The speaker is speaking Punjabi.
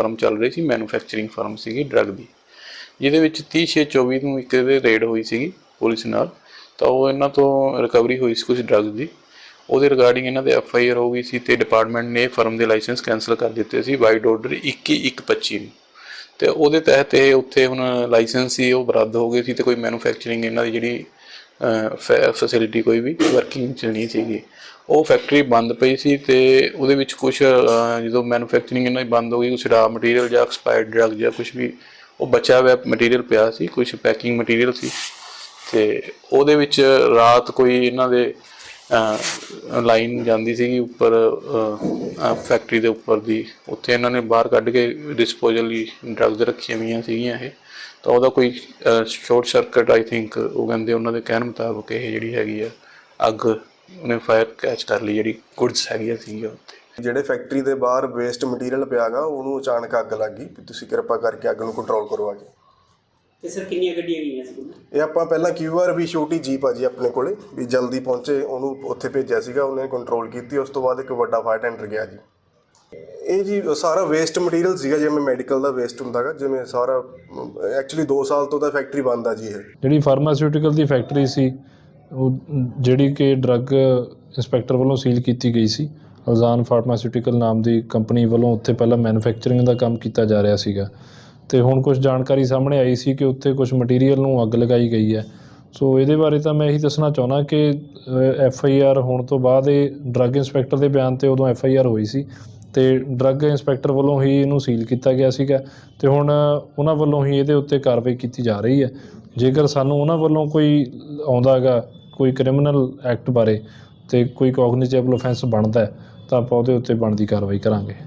ਫਰਮ ਚੱਲ ਰਹੀ ਸੀ ਮੈਨੂਫੈਕਚਰਿੰਗ ਫਰਮ ਸੀਗੀ ਡਰੱਗ ਦੀ। ਜਿਹਦੇ ਵਿੱਚ 30/6/24 ਨੂੰ ਇੱਕ ਦੇ ਰੇਡ ਹੋਈ ਸੀਗੀ ਪੁਲਿਸ ਨਾਲ। ਤਾਂ ਉਹ ਇਹਨਾਂ ਤੋਂ ਰਿਕਵਰੀ ਹੋਈ ਸੀ ਕੁਝ ਡਰੱਗ ਦੀ। ਉਹਦੇ ਰਿਗਾਰਡਿੰਗ ਇਹਨਾਂ ਦੇ ਐਫ ਆਈ ਆਰ ਹੋ ਗਈ ਸੀ ਤੇ ਡਿਪਾਰਟਮੈਂਟ ਨੇ ਫਰਮ ਦੇ ਲਾਇਸੈਂਸ ਕੈਨਸਲ ਕਰ ਦਿੱਤੇ ਸੀ ਵਾਈਡ ਆਰਡਰ 21/125 ਨੂੰ। ਤੇ ਉਹਦੇ ਤਹਿਤ ਇਹ ਉੱਥੇ ਹੁਣ ਲਾਇਸੈਂਸ ਸੀ, ਉਹ ਰੱਦ ਹੋ ਗਏ ਸੀ ਤੇ ਕੋਈ ਮੈਨੂਫੈਕਚਰਿੰਗ ਇਹਨਾਂ ਦੀ ਜਿਹੜੀ ਫੈਸਿਲਿਟੀ ਕੋਈ ਵੀ ਵਰਕਿੰਗ ਚ ਨਹੀਂ ਸੀਗੀ। ਉਹ ਫੈਕਟਰੀ ਬੰਦ ਪਈ ਸੀ ਤੇ ਉਹਦੇ ਵਿੱਚ ਕੁਝ ਜਦੋਂ ਮੈਨੂਫੈਕਚਰਿੰਗ ਇਹਨਾਂ ਦੀ ਬੰਦ ਹੋ ਗਈ ਕੁਝ ਰਾ ਮਟੀਰੀਅਲ ਜਾਂ ਐਕਸਪਾਇਰਡ ਡਰੱਗ ਜਾਂ ਕੁਝ ਵੀ, ਉਹ ਬਚਿਆ ਹੋਇਆ ਮਟੀਰੀਅਲ ਪਿਆ ਸੀ ਕੁਝ ਪੈਕਿੰਗ ਮਟੀਰੀਅਲ ਸੀ। ਤੇ ਉਹਦੇ ਵਿੱਚ ਰਾਤ ਕੋਈ ਇਹਨਾਂ ਦੇ ਲਾਈਨ ਜਾਂਦੀ ਸੀਗੀ ਉੱਪਰ ਫੈਕਟਰੀ ਦੇ ਉੱਪਰ ਦੀ। ਉੱਥੇ ਇਹਨਾਂ ਨੇ ਬਾਹਰ ਕੱਢ ਕੇ ਡਿਸਪੋਜ਼ਲ ਲਈ ਡਰੱਗਸ ਰੱਖੀਆਂ ਹੋਈਆਂ ਸੀਗੀਆਂ ਇਹ। ਤਾਂ ਉਹਦਾ ਕੋਈ ਸ਼ਾਰਟ ਸਰਕਟ ਆਈ ਥਿੰਕ ਉਹ ਕਹਿੰਦੇ ਉਹਨਾਂ ਦੇ ਕਹਿਣ ਮੁਤਾਬਕ ਇਹ ਜਿਹੜੀ ਹੈਗੀ ਆ ਅੱਗ ਉਹਨੇ ਫਾਇਰ ਕੈਚ ਕਰ ਲਈ ਜਿਹੜੀ ਗੁੱਡਸ ਹੈਗੀਆਂ ਸੀਗੀਆਂ ਉੱਥੇ। ਜਿਹੜੇ ਫੈਕਟਰੀ ਦੇ ਬਾਹਰ ਵੇਸਟ ਮਟੀਰੀਅਲ ਪਿਆਗਾ ਉਹਨੂੰ ਅਚਾਨਕ ਅੱਗ ਲੱਗ ਗਈ ਵੀ ਤੁਸੀਂ ਕਿਰਪਾ ਕਰਕੇ ਅੱਗ ਨੂੰ ਕੰਟਰੋਲ ਕਰੋ ਆ ਕੇ। ਤੇ ਸਰ ਕਿੰਨੀਆਂ ਗੱਡੀਆਂ ਗਈਆਂ ਸੀ? ਇਹ ਆਪਾਂ ਪਹਿਲਾਂ ਕਿਊਆਰ ਵੀ ਛੋਟੀ ਜੀਪ ਆ ਜੀ ਆਪਣੇ ਕੋਲੇ ਵੀ ਜਲਦੀ ਪਹੁੰਚੇ ਉਹਨੂੰ ਉੱਥੇ ਭੇਜਿਆ ਸੀਗਾ ਉਹਨੇ ਕੰਟਰੋਲ ਕੀਤੀ ਉਸ ਤੋਂ ਬਾਅਦ ਇੱਕ ਵੱਡਾ ਫਾਇਰ ਟੈਂਡਰ ਗਿਆ ਜੀ। ਇਹ ਜੀ ਸਾਰਾ ਵੇਸਟ ਮਟੀਰੀਅਲ ਸੀਗਾ, ਜਿਵੇਂ ਮੈਡੀਕਲ ਦਾ ਵੇਸਟ ਹੁੰਦਾਗਾ ਜਿਵੇਂ ਸਾਰਾ ਐਕਚੁਅਲੀ 2 ਸਾਲ ਤੋਂ ਤਾਂ ਫੈਕਟਰੀ ਬੰਦ ਆ ਜੀ ਇਹ। ਜਿਹੜੀ ਫਾਰਮਾਸਿਊਟੀਕਲ ਦੀ ਫੈਕਟਰੀ ਸੀ, ਉਹ ਜਿਹੜੀ ਕਿ ਡਰੱਗ ਇੰਸਪੈਕਟਰ ਵੱਲੋਂ ਸੀਲ ਕੀਤੀ ਗਈ ਸੀ ਅਲਜ਼ਾਨ ਫਾਰਮਾਸਿਊਟੀਕਲ ਨਾਮ ਦੀ ਕੰਪਨੀ ਵੱਲੋਂ ਉੱਥੇ ਪਹਿਲਾਂ ਮੈਨੂਫੈਕਚਰਿੰਗ ਦਾ ਕੰਮ ਕੀਤਾ ਜਾ ਰਿਹਾ ਸੀਗਾ। ਤੇ ਹੁਣ ਕੁਝ ਜਾਣਕਾਰੀ ਸਾਹਮਣੇ ਆਈ ਸੀ ਕਿ ਉੱਥੇ ਕੁਝ ਮਟੀਰੀਅਲ ਨੂੰ ਅੱਗ ਲਗਾਈ ਗਈ ਹੈ। ਸੋ ਇਹਦੇ ਬਾਰੇ ਤਾਂ ਮੈਂ ਇਹੀ ਦੱਸਣਾ ਚਾਹੁੰਦਾ ਕਿ ਐਫ ਆਈ ਆਰ ਹੋਣ ਤੋਂ ਬਾਅਦ ਇਹ ਡਰੱਗ ਇੰਸਪੈਕਟਰ ਦੇ ਬਿਆਨ ਤੇ ਉਦੋਂ ਐਫ ਆਈ ਆਰ ਹੋਈ ਸੀ। ਤੇ ਡਰੱਗ ਇੰਸਪੈਕਟਰ ਵੱਲੋਂ ਹੀ ਇਹਨੂੰ ਸੀਲ ਕੀਤਾ ਗਿਆ ਸੀਗਾ ਤੇ ਹੁਣ ਉਹਨਾਂ ਵੱਲੋਂ ਹੀ ਇਹਦੇ ਉੱਤੇ ਕਾਰਵਾਈ ਕੀਤੀ ਜਾ ਰਹੀ ਹੈ। ਜੇਕਰ ਸਾਨੂੰ ਉਹਨਾਂ ਵੱਲੋਂ ਕੋਈ ਆਉਂਦਾ ਹੈਗਾ, ਕੋਈ ਕ੍ਰਿਮੀਨਲ ਐਕਟ ਬਾਰੇ ਤੇ ਕੋਈ ਕੋਗਨੀਟੇਬਲ ਆਫੈਂਸ ਬਣਦਾ ਤਾਂ ਆਪਾਂ ਉਹਦੇ ਉੱਤੇ ਬਣਦੀ ਕਾਰਵਾਈ ਕਰਾਂਗੇ।